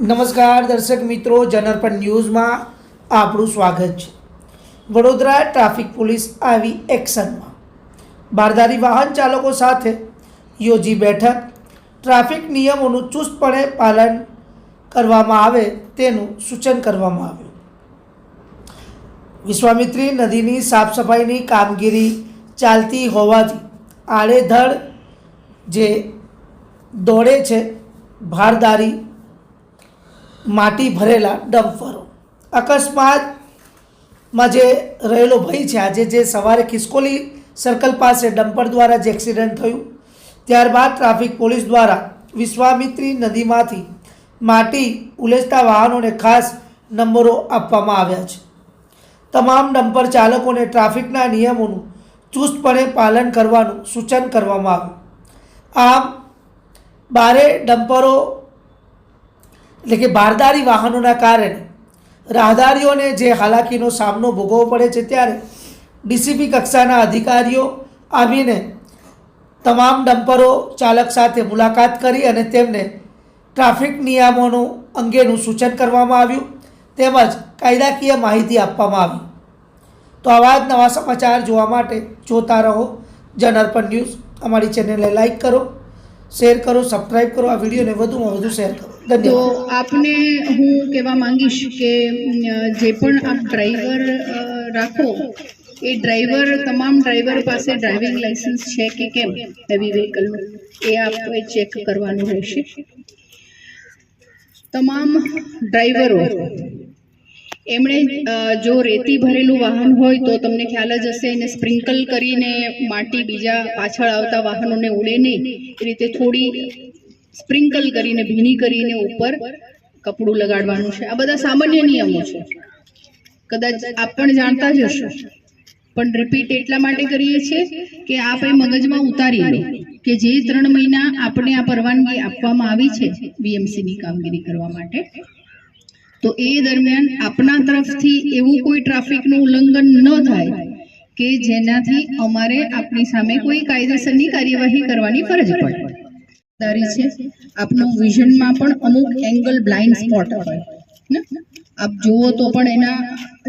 નમસ્કાર દર્શક મિત્રો જનરપણ ન્યૂઝમાં આપણું સ્વાગત છે. વડોદરા ટ્રાફિક પોલીસ આવી એક્શનમાં. બારદારી વાહન ચાલકો સાથે યોજી બેઠક. ટ્રાફિક નિયમોનું ચુસ્તપણે પાલન કરવામાં આવે તેનું સૂચન કરવામાં આવ્યું. વિશ્વામિત્રી નદીની સાફ સફાઈની કામગીરી ચાલતી હોવાથી આડેધડ જે દોડે છે, ભારદારી માટી ભરેલા ડમ્પરો અકસ્માતમાં જે રહેલો ભય છે આજે જે સવારે ખિસકોલી સર્કલ પાસે ડમ્પર દ્વારા જે એક્સિડન્ટ થયું. ત્યારબાદ ટ્રાફિક પોલીસ દ્વારા વિશ્વામિત્રી નદીમાંથી માટી ઉલેચતા વાહનોને ખાસ નંબરો આપવામાં આવ્યા છે. તમામ ડમ્પર ચાલકોને ટ્રાફિકના નિયમોનું ચુસ્તપણે પાલન કરવાનું સૂચન કરવામાં આવ્યું. આમ, બારે ડમ્પરો એટલે કે બારદારી વાહનોના કારણે રાહદારીઓને જે હાલાકીનો સામનો ભોગવવો પડે છે ત્યારે ડીસીપી કક્ષાના અધિકારીઓ આવીને તમામ ડમ્પરો ચાલક સાથે મુલાકાત કરી અને તેમને ટ્રાફિક નિયમોનું અંગેનું સૂચન કરવામાં આવ્યું, તેમજ કાયદાકીય માહિતી આપવામાં આવી. તો આવા જ નવા સમાચાર જોવા માટે જોતા રહો. જનઅર્પણ ન્યૂઝ. અમારી ચેનલને લાઈક કરો. શેર કરો સબસ્ક્રાઈબ કરો આ વિડીયોને વધુમાં વધુ શેર કરો. તો આપને હું કહેવા માંગીશ કે જે પણ આપ ડ્રાઈવર રાખો એ ડ્રાઈવર તમામ ડ્રાઈવર પાસે ડ્રાઇવિંગ લાઇસન્સ છે કે કેમ હેવી વ્હીકલનું એ આપે ચેક કરવાનું રહેશે. તમામ ડ્રાઈવરો એમણે જો રેતી ભરેલું વાહન હોય તો તમને ખ્યાલ જ હશે, એને સ્પ્રિંકલ કરીને માટી બીજા પાછળ આવતા વાહનોને ઉડે નહીં. એ રીતે થોડી સ્પ્રિંકલ કરીને, ભીની કરીને ઉપર કપડું લગાડવાનું છે. આ બધા સામાન્ય નિયમો છે. કદાચ આપ પણ જાણતા જ હશો. પણ રિપીટ એટલા માટે કરીએ છીએ કે આપ એ મગજમાં ઉતારી લો કે જે ત્રણ મહિના આપણે આ પરવાનગી આપવામાં આવી છે બીએમસીની કામગીરી કરવા માટે. તો એ દરમિયાન આપણા તરફથી એવું કોઈ ટ્રાફિકનું ઉલ્લંઘન ન થાય કે જેનાથી અમારે આપણી સામે કોઈ કાયદેસરની કાર્યવાહી કરવાની ફરજ પડે. દારી છે. આપનું વિઝનમાં પણ અમુક એંગલ બ્લાઇન્ડ સ્પોટ હોય. આપ જુઓ તો પણ એના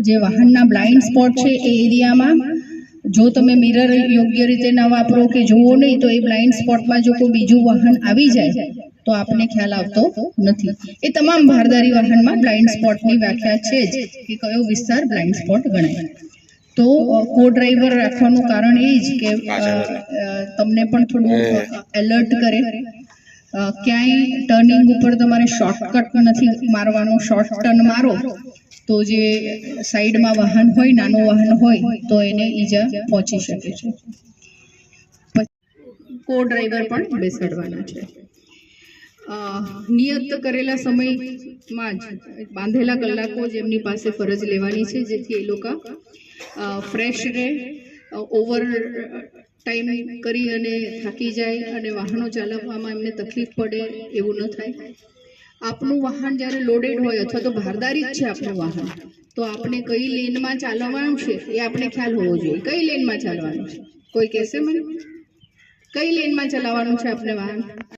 જે વાહનના બ્લાઇન્ડ સ્પોટ છે એ એરિયામાં, જો તમે મિરર યોગ્ય રીતે ન વાપરો કે જુઓ નહીં તો એ બ્લાઇન્ડ સ્પોટમાં જો કોઈ બીજું વાહન આવી જાય તો આપને ખ્યાલ આવતો નથી. એ તમામ ભારદારી વાહનમાં બ્લાઇન્ડ સ્પોટની વ્યાખ્યા છે જ કે કયો વિસ્તાર બ્લાઇન્ડ સ્પોટ ગણાય. તો કો ડ્રાઈવર રાખવાનું કારણ એ જ કે તમને પણ થોડું એલર્ટ કરે. ક્યાંય ટર્નિંગ ઉપર તમારે શોર્ટકટ નથી મારવાનું. શોર્ટ ટર્ન મારો તો જે સાઈડમાં વાહન હોય નાનું વાહન હોય તો એને ઈજા પહોંચી શકે છે. કો ડ્રાઈવર પણ બેસાડવાના છે. નિયત કરેલા સમયમાં જ બાંધેલા કલાકો જ એમની પાસે ફરજ લેવાની છે, જેથી એ લોકો ફ્રેશ રહે ઓવર ટાઈમ કરી અને થાકી જાય અને વાહનો ચલાવવામાં એમને તકલીફ પડે એવું ન થાય. આપનું વાહન જ્યારે લોડેડ હોય અથવા તો ભારદારી જ છે આપણું વાહન, તો આપણે કઈ લેનમાં ચાલવાનું છે એ આપણે ખ્યાલ હોવો જોઈએ. કઈ લેનમાં ચાલવાનું છે? કોઈ કહેશે મને? કઈ લેનમાં ચલાવવાનું છે આપણે વાહન?